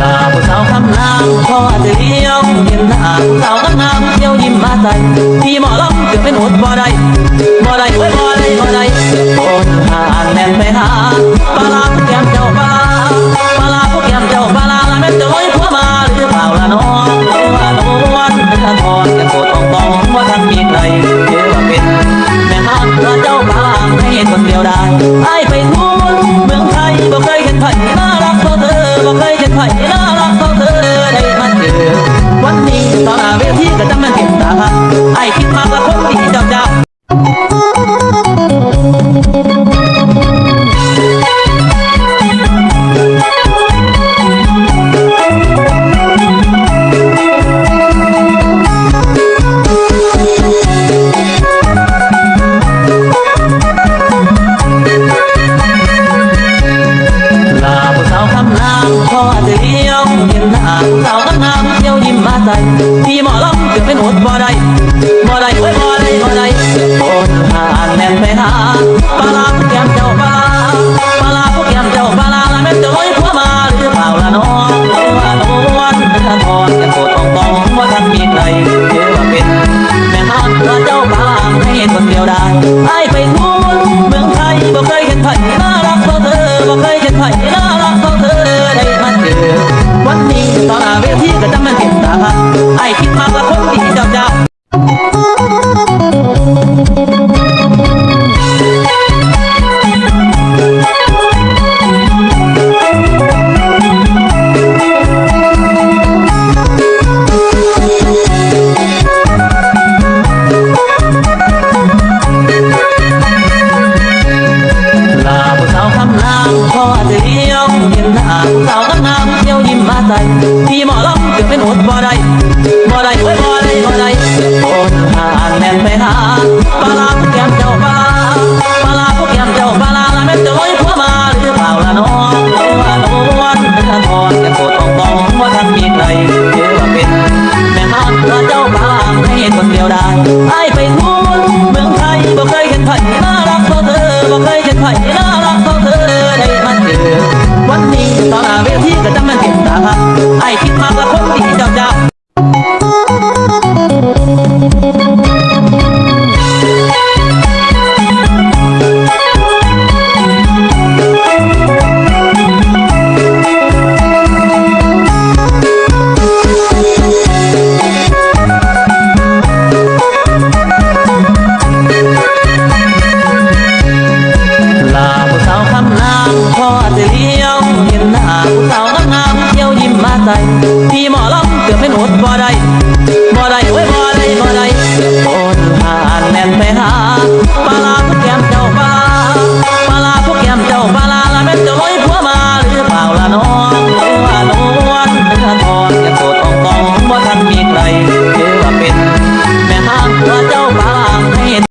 ลาผู้สาวคำนามพอจะเลี้ยวานแน่นไปหาปลาลาผู้แก้มเจ้าปลา อบเป็นหดบ่ได้บ่ได้เว้ยบ่ได้บ่ได้โอนหานแน่นไปหาปลาลาผู้แก้มเจ้าปลาปลาผู้แก้มเจ้าปลาลาละแม่นจะลอยผัวมาหรือเปล่าละน้องหรือว่าโนวันเป็นทางทอนแก่โกตองตองว่าท่างมีใครเยอว่าเป็นแม่ฮอดพระเจ้าบาให้คนเดียวได้ไอ้ไปทูล ใส่พี่หมอลำเกือบเป็นหดบ่ได้บ่ได้เว้ยบ่ได้บ่ได้โอนหานแน่นไปหาปลาลาผู้แก้มเจ้าปลาปลาลาผู้แก้มเจ้าปลาละแม่นจะลอยผัวมาหรือเปล่าละน้องว่าโนวันเป็นทางทอนแก่โกตรต้องตองว่าท่างมีใครเชื่อว่าเป็นแม่ฮอดพระเจ้าบางให้คนเดียวได้